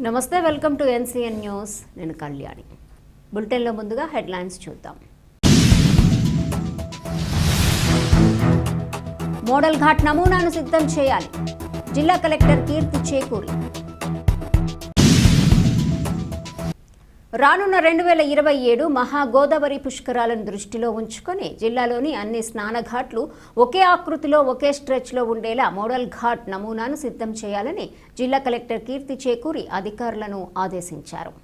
నమస్తే welcome to NCN news. నేను కళ్యాణి. బులెటిన్లో ముందుగా హెడ్లైన్స్ చూద్దాం. మోడల్ ఘాట్ నమూనాను సిద్ధం చేయాలి. జిల్లా కలెక్టర్ కీర్తి చేకూరి రానున్న రెండు వేల ఇరవై ఏడు మహాగోదావరి పుష్కరాలను దృష్టిలో ఉంచుకొని జిల్లాలోని అన్ని స్నానఘాట్లు ఒకే ఆకృతిలో ఒకే స్ట్రెచ్లో ఉండేలా మోడల్ ఘాట్ నమూనాను సిద్ధం చేయాలని జిల్లా కలెక్టర్ కీర్తి చేకూరి అధికారులను ఆదేశించారు.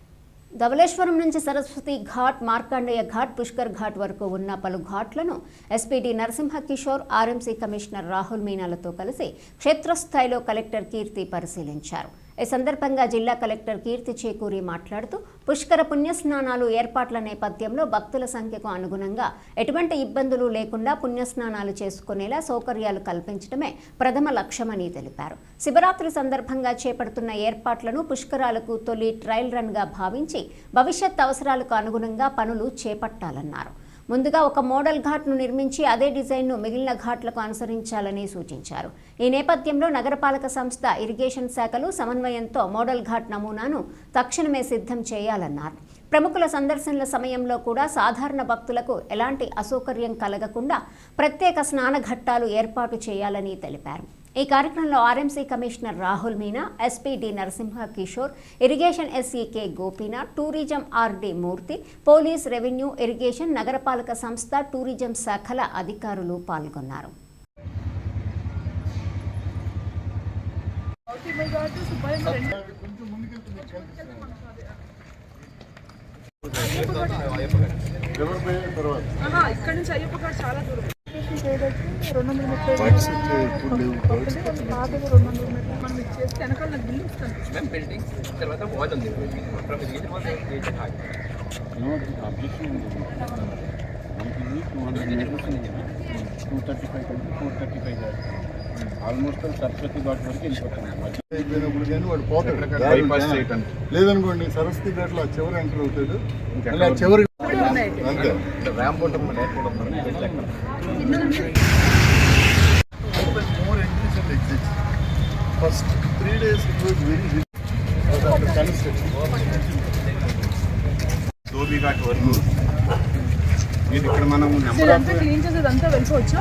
ధవళేశ్వరం నుంచి సరస్వతి ఘాట్ మార్కండేయ ఘాట్ పుష్కర్ ఘాట్ వరకు ఉన్న పలు ఘాట్లను SP D Narasimha Kishore RMC commissioner Rahul మీనాలతో కలిసి క్షేత్రస్థాయిలో కలెక్టర్ కీర్తి పరిశీలించారు. ఈ సందర్భంగా జిల్లా కలెక్టర్ కీర్తి చేకూరి మాట్లాడుతూ పుష్కర పుణ్యస్నానాలు ఏర్పాట్ల నేపథ్యంలో భక్తుల సంఖ్యకు అనుగుణంగా ఎటువంటి ఇబ్బందులు లేకుండా పుణ్యస్నానాలు చేసుకునేలా సౌకర్యాలు కల్పించడమే ప్రథమ లక్ష్యమని తెలిపారు. శివరాత్రి సందర్భంగా చేపడుతున్న ఏర్పాట్లను పుష్కరాలకు తొలి ట్రయల్ రన్గా భావించి భవిష్యత్ అవసరాలకు అనుగుణంగా పనులు చేపట్టాలన్నారు. ముందుగా ఒక మోడల్ ఘాట్ను నిర్మించి అదే డిజైన్ను మిగిలిన ఘాట్లకు అనుసరించాలని సూచించారు. ఈ నేపథ్యంలో నగరపాలక సంస్థ ఇరిగేషన్ శాఖలు సమన్వయంతో మోడల్ ఘాట్ నమూనాను తక్షణమే సిద్ధం చేయాలన్నారు. ప్రముఖుల సందర్శనల సమయంలో కూడా సాధారణ భక్తులకు ఎలాంటి అసౌకర్యం కలగకుండా ప్రత్యేక స్నాన ఘట్టాలు ఏర్పాటు చేయాలని తెలిపారు. ఈ కార్యక్రమంలో RMC commissioner Rahul Meena SP D Narasimha Kishore irrigation SE K Gopinath tourism RD Murthy police revenue irrigation నగరపాలక సంస్థ టూరిజం శాఖల అధికారులు పాల్గొన్నారు. ఇక్కడ నుంచి అయ్యప్ప గారు చాలా దూరం. బర్డ్స్ వచ్చే ఇప్పుడు లేవు బర్డ్స్ పాతది రెండు వందల మీటర్లు మనం ఇది చేస్తే వెనకాల నాకు బిల్లు ఇస్తాను मैम बिल्डिंग తర్వాత వాల్ ఉంది ఫ్రమ్ ఇది వాల్ గేట్ హాక్ అబ్జెక్షన్ ఉంది మనకి two hundred meters two thirty five కంటే four thirty five almost Saraswati Ghat వరకు వెళ్ళిపోతాం అయిపోయినప్పుడు కానీ వాడు పోతాడు Bypass చేయటానికి. లేదనుకోండి సరస్వతి ఘాట్లో ఆ చివరి ఎంటర్ అవుతాడు అలా చివరి ఫస్ట్ ర్యాంప్ ఉంటుంది ఎయిర్పోర్ట్ ధోబీ ఘాట్ వరకు ఇది ఇక్కడ మనం నెంబర్ క్లీన్ చేసి వెళ్ళిపోవచ్చు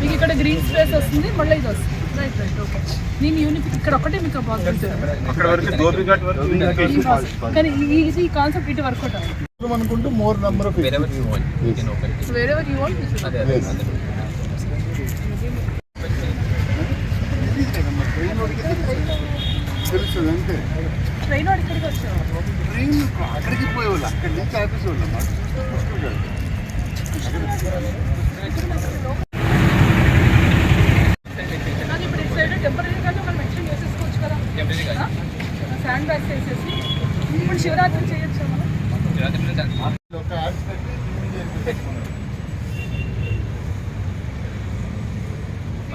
మీకు ఇక్కడ గ్రీన్ స్పేస్ వస్తుంది మళ్ళీ ఇది వస్తుంది. Right right okay. నేను యూనిట్ ఇక్కడ ఒకటే మీకు అక్కడ వరకు ఘాట్ వరకు కానీ ఈ ఈ కాన్సెప్ట్ ఇటు వర్కౌట్ అవ్వాలి అనుకుంటూ మోర్ నెంబర్ ఆఫ్ వేరే you want you can open వేరే ఎవరు యూ వాంట్ అదే తెలుసు అంతే ట్రైన్ వాడు ఇక్కడికి వచ్చావు ట్రైన్ అక్కడికి పోయేవాళ్ళు. అక్కడి నుంచి ఆఫీస్ వాళ్ళు మాకు చూసుకుంటారు కానీ ఇప్పుడు ఇటు సైడ్ టెంపరీగా మనం మెన్షన్ చేసేసుకోవచ్చు కదా టెంపరీ గా వేసేసి ఇప్పుడు శివరాత్రి చేయొచ్చు మనం.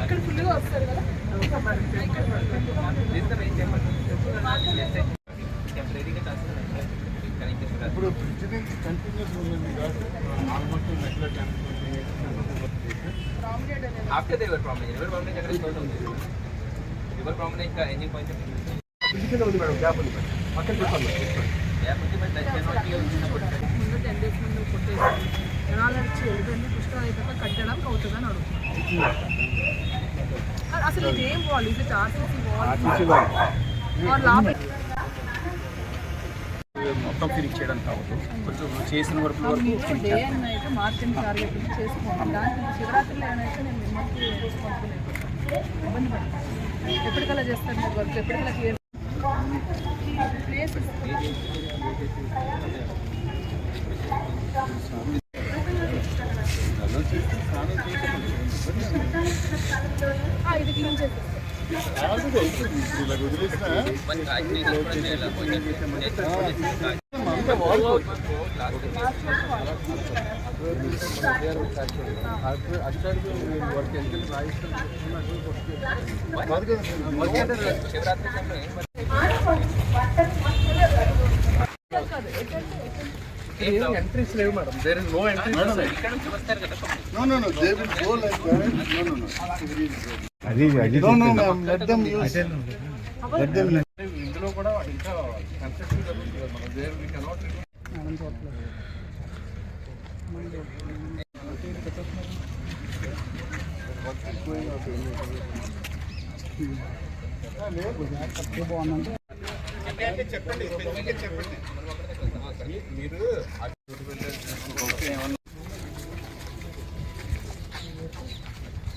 ఇక్కడ ఫుల్గా వస్తారు కదా? ఇప్పుడు బ్రిడ్జ్ నుంచి కంటిన్యూస్ ఉందండి ఆల్మోస్ట్ అనేది. After the river promenade river promenade అక్కడ స్టార్ట్ అవుతుంది రివర్ ప్రామినేజ్ కా ఎండింగ్ పాయింట్ ఉంది మేడం గ్యాప్ ఉంది పక్కన ముందు టెన్ డేస్ ముందు కొట్టేసి జనాలు వచ్చి వెళ్ళిపోయింది పుష్కరం అయిపోయాక కట్టడానికి అవుతుందని అడుగుతున్నాను అసలు ఇది ఏం వాల్ ఇది ఆర్సీసీ వాల్ వాల్ లాభం మొత్తం ఫినిష్ చేయడానికి కావచ్చు కొంచెం చేసిన వరకు వరకు మార్కెట్ టార్గెట్ చేసుకోండి. దానికి శివరాత్రిలో ఏమైతే నేను మిమ్మల్ని ఎప్పటికల్లా చేస్తారు మీరు వర్క్ ఎప్పటికల్లా క్లియర్ ఇది క్లీన్ చేసేస్తాను ఇలా వదిలేసిన మన కాకినాడ ఎలా పోయిందంటే అంతా వాళ్ళు కాదు కదా శివరాత్రి టైంలో ఏం ఎంట్రీస్ లేవు madam. There is no entry madam ఇక్కడ నుంచి వస్తారు కదా. No, no, no. They will go like that. No, no, no. అది అది ఇందులో కూడా ఇంకా కన్స్ట్రక్షన్ జరుగుతుంది కదా మనం దేర్ వీ కెనాట్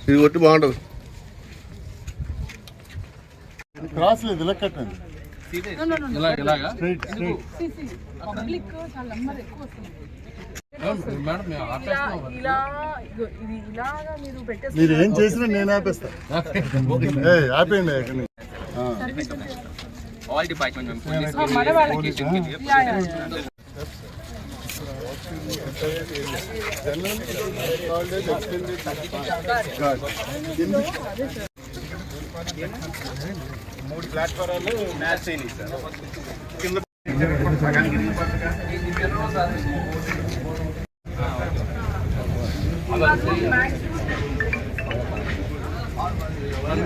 ఇది కొట్టి బాగుంటుంది. క్రాస్ లేదు ఇలా కట్టండి మీరు మీరు ఏం చేసినా నేను ఆపేస్తా. ఏ ఆపేయండి ఇక్కడ నుంచి. ఆ. All department members, మూడు ప్లాట్ఫారాలు మ్యాచ్ అయినాయి సార్ కింద నాకు